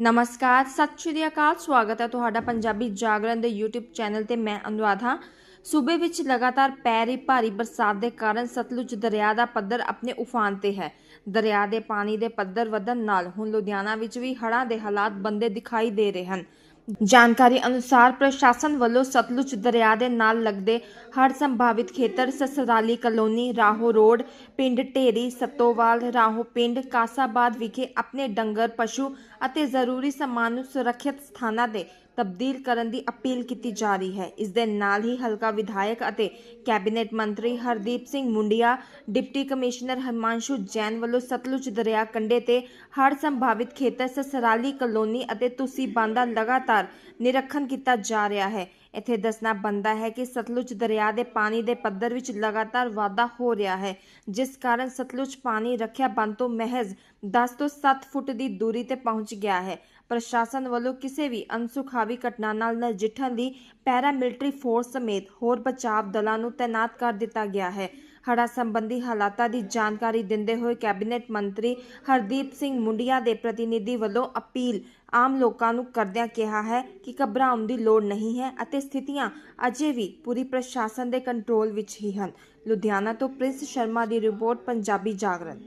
ਨਮਸਕਾਰ, ਸਤਿ ਸ਼੍ਰੀ ਅਕਾਲ, ਸਵਾਗਤ ਹੈ ਤੁਹਾਡਾ ਪੰਜਾਬੀ ਜਾਗਰਣ ਦੇ YouTube ਚੈਨਲ ਤੇ ਮੈਂ ਅਨੁਰਾਧ। ਹਾਂ ਸੂਬੇ ਵਿੱਚ ਲਗਾਤਾਰ ਪੈ ਰਹੀ ਭਾਰੀ ਬਰਸਾਤ ਦੇ ਕਾਰਨ ਸਤਲੁਜ ਦਰਿਆ ਦਾ ਪੱਧਰ ਆਪਣੇ ਉਫਾਨ ਤੇ ਹੈ। ਦਰਿਆ ਦੇ ਪਾਣੀ ਦੇ ਪੱਧਰ ਵਧਣ ਨਾਲ ਹੁਣ ਲੁਧਿਆਣਾ ਵਿੱਚ ਵੀ ਹੜ੍ਹਾਂ ਦੇ ਹਾਲਾਤ ਬੰਦੇ ਦਿਖਾਈ ਦੇ ਰਹੇ ਹਨ। ਜਾਣਕਾਰੀ ਅਨੁਸਾਰ ਪ੍ਰਸ਼ਾਸਨ ਵੱਲੋਂ ਸਤਲੁਜ ਦਰਿਆ ਦੇ ਨਾਲ ਲੱਗਦੇ ਹਰ ਸੰਭਾਵਿਤ ਖੇਤਰ ਸਸਰਾਲੀ ਕਲੋਨੀ ਰਾਹੋ ਰੋਡ, ਪਿੰਡ ਢੇਰੀ, ਸਤੋਵਾਲ, ਰਾਹੋ ਪਿੰਡ, ਕਾਸਾਬਾਦ ਵਿਖੇ ਆਪਣੇ ਡੰਗਰ, ਪਸ਼ੂ ਅਤੇ ਜ਼ਰੂਰੀ ਸਮਾਨ ਨੂੰ ਸੁਰੱਖਿਅਤ ਸਥਾਨਾਂ ਤੇ ਤਬਦੀਲ ਕਰਨ ਦੀ ਅਪੀਲ ਕੀਤੀ ਜਾ ਰਹੀ ਹੈ। ਇਸ ਦੇ ਨਾਲ ਹੀ ਹਲਕਾ ਵਿਧਾਇਕ ਅਤੇ ਕੈਬਨਿਟ ਮੰਤਰੀ ਹਰਦੀਪ ਸਿੰਘ ਮੁੰਡੀਆ, ਡਿਪਟੀ ਕਮਿਸ਼ਨਰ ਹਰਮਾਂਸ਼ੂ ਜੈਨ ਵੱਲੋਂ ਸਤਲੁਜ ਦਰਿਆ ਕੰਢੇ ਤੇ ਹੜ੍ਹ ਸੰਭਾਵਿਤ ਖੇਤਰ ਸਸਰਾਲੀ ਕਲੋਨੀ ਅਤੇ ਤੁਸੀਂ ਬਾਂਦਾ ਲਗਾਤਾਰ ਨਿਰੀਖਣ ਕੀਤਾ ਜਾ ਰਿਹਾ ਹੈ। ਇੱਥੇ ਦੱਸਣਾ ਬੰਦਾ ਹੈ ਕਿ ਸਤਲੁਜ ਦਰਿਆ ਦੇ ਪਾਣੀ ਦੇ ਪੱਧਰ ਵਿੱਚ ਲਗਾਤਾਰ ਵਾਧਾ ਹੋ ਰਿਹਾ ਹੈ, ਜਿਸ ਕਾਰਨ ਸਤਲੁਜ ਪਾਣੀ ਰੱਖਿਆ ਬੰਦ ਤੋਂ ਮਹਿਜ਼ 10 ਤੋਂ 7 ਫੁੱਟ ਦੀ ਦੂਰੀ ਤੇ ਪਹੁੰਚ ਗਿਆ ਹੈ। ਪ੍ਰਸ਼ਾਸਨ ਵੱਲੋਂ ਕਿਸੇ ਵੀ ਅਨਸੁਖਾਵੀ ਘਟਨਾ ਨਾਲ ਨਜਿੱਠਣ ਲਈ ਪੈਰਾ ਮਿਲਟਰੀ ਫੋਰਸ ਸਮੇਤ ਹੋਰ ਬਚਾਵ ਦਲਾਂ ਨੂੰ ਤਾਇਨਾਤ ਕਰ ਦਿੱਤਾ ਗਿਆ ਹੈ। ਹੜ੍ਹਾਂ ਸੰਬੰਧੀ ਹਾਲਾਤਾਂ ਦੀ ਜਾਣਕਾਰੀ ਦਿੰਦੇ ਹੋਏ ਕੈਬਨਿਟ ਮੰਤਰੀ ਹਰਦੀਪ ਸਿੰਘ ਮੁੰਡੀਆਂ ਦੇ ਪ੍ਰਤੀਨਿਧੀ ਵੱਲੋਂ ਅਪੀਲ ਆਮ ਲੋਕਾਂ ਨੂੰ ਕਰਦਿਆਂ ਕਿਹਾ ਹੈ ਕਿ ਘਬਰਾਉਣ ਦੀ ਲੋੜ ਨਹੀਂ ਹੈ ਅਤੇ ਸਥਿਤੀਆਂ ਅਜੇ ਵੀ ਪੂਰੀ ਪ੍ਰਸ਼ਾਸਨ ਦੇ ਕੰਟਰੋਲ ਵਿੱਚ ਹੀ ਹਨ। ਲੁਧਿਆਣਾ ਤੋਂ ਪ੍ਰਿੰਸ ਸ਼ਰਮਾ ਦੀ ਰਿਪੋਰਟ, ਪੰਜਾਬੀ ਜਾਗਰਣ।